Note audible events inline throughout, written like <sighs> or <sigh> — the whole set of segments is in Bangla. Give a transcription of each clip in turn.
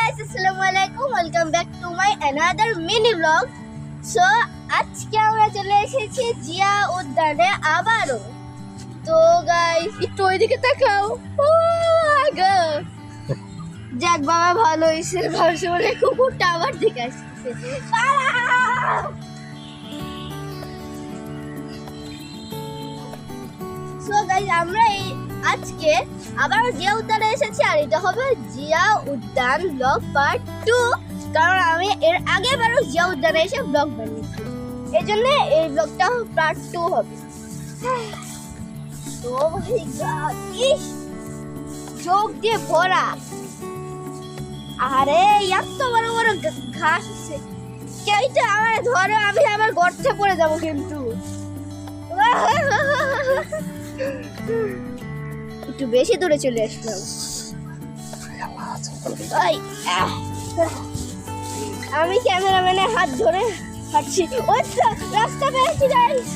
গাইস আসসালামু আলাইকুম welcome back to my another mini blog so আজকে আমরা চলে এসেছি জিয়া উদ্যানে আবারও। তো গাইস একটু ওইদিকে তাকাও। যাক বাবা, ভালো হয়েছে। ভাবছে বলে কুকুরটা আবার দিকে আসছে। সো গাইস আমরা এই আজকে আবার জিয়া উদ্যানে এসেছি আর এটা হবে জিয়া উদ্যান ব্লগ পার্ট টু কারণ আমি এর আগে বারও জিয়া উদ্যানে এসে ব্লগ বানিয়েছি। এই জন্য এই ব্লগটা পার্ট টু হবে। <sighs> ইস! চোখ দিয়ে ভরা। আরে, এত বড় বড় ঘাস আছে। কেউটা আমার ধরে আমি আবার গর্তে পড়ে যাব কিন্তু। <laughs> একটু বেশি দূরে চলে আসলাম। আমি ক্যামেরাম্যানের হাত ধরে হাঁটছি। রাস্তা পেয়েছি গাইস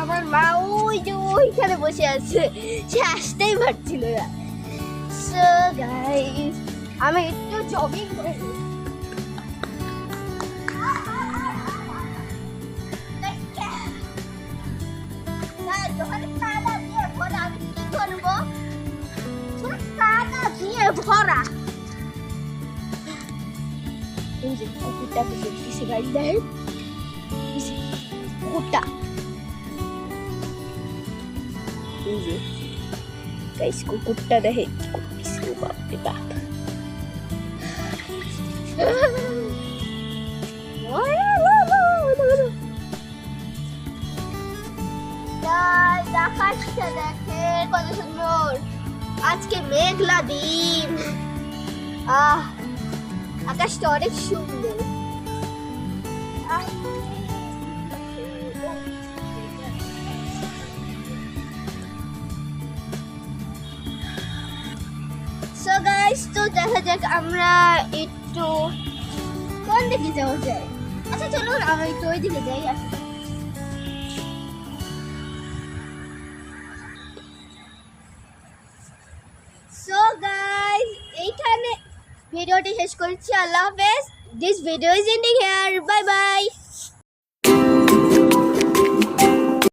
আমার মা ওই যে ওইখানে বসে আছে। সে আসতেই পারছিল না। আমি একটু জগিং করে দিয়ে ভরা। এই যে, কুকুরটাকে দেখতেছি গাইস, দেখেন। এই যে, কুকুরটা। এই যে, গাইস, কুকুরটা দেখে কি করতেছে, বাপরে বাপ। Guys, আকাশটা দেখে কত সুন্দর আজকে মেঘলা দিন। আহ আকাশটা অনেক সুন্দর। So guys, তো দেখা যাক আমরা একটু কোন দিকে যাওয়া যায়। আচ্ছা চলুন আমরা একটু ওই দিকে যাই আসি। ভিডিওটি শেষ করছি আল্লাহ হাফেজ this video is ending here bye bye